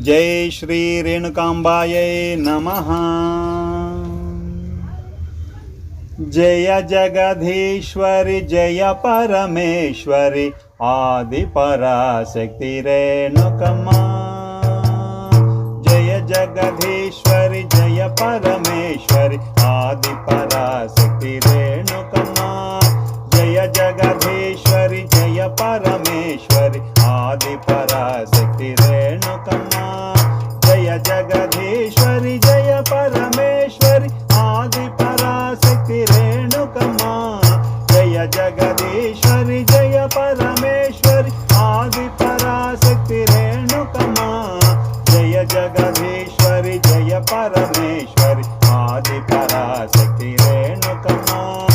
जय श्री रेणुकाम्बायै नम। जय जगधीश्वरी जय परमेश्वरी परमेश्वरि आदिपराशक्तिरेणुकमा जय जगधीश्वरी जय परमेश्वरी, आदिपरा जगदीश्वरी, जय जगधीश्वरि आदि परमेश्वरि आदिपराशक्ति रेणुकमा। जय जगदीश्वरी, जय परमेश्वरि आदिपराशक्ति रेणुकमा। जय जगदीश्वरी, जय परमेश्वरि आदिपराशक्ति रेणुकमा।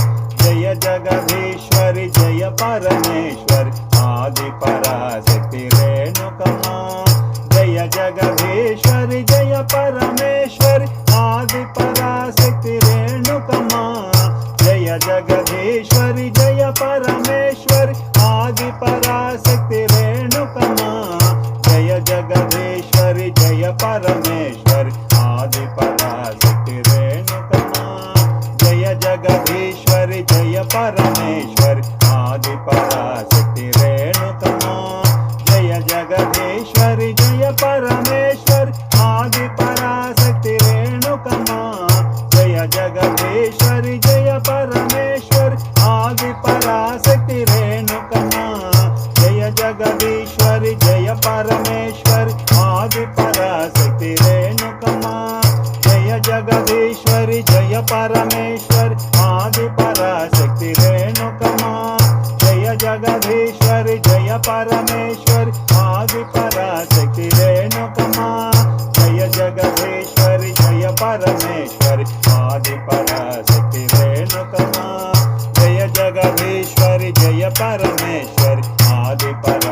जय जगदीश्वरी, जय परमेश्वरि आदिपराशक्ति रेणुकमा। जय जगदी పరమేశ్వరి ఆది పరాశక్తి రేణుకమా జయ జగదీశ్వరి జయ పరమేశ్వరి ఆది పరాశక్తి రేణుకమా జయ జగదీశ్వరి జయ పరమేశ్వరి ఆది పరాశక్తి రేణుకమా జయ జగదీశ్వరి జయ పరమేశ్వరి ఆది పరాశక్తి రేణుకమా జయ జగదీశ్వరి జయ పరమేశ్వరి जगदीश्वर, जय परमेश्वर। आदि पराशक्ति रेणुकमा जय जगदीश्वर, जय परमेश्वर। आदि पराशक्ति रेणुकमा जय जगदीश्वर, जय परमेश्वर। आदि पराशक्ति रेणुकमा जय जगदीश्वर, जय परमेश्वर। आदि पराशक्ति रेणुकमा जय जगदीश्वर, जय परमेश्वर। आदि पर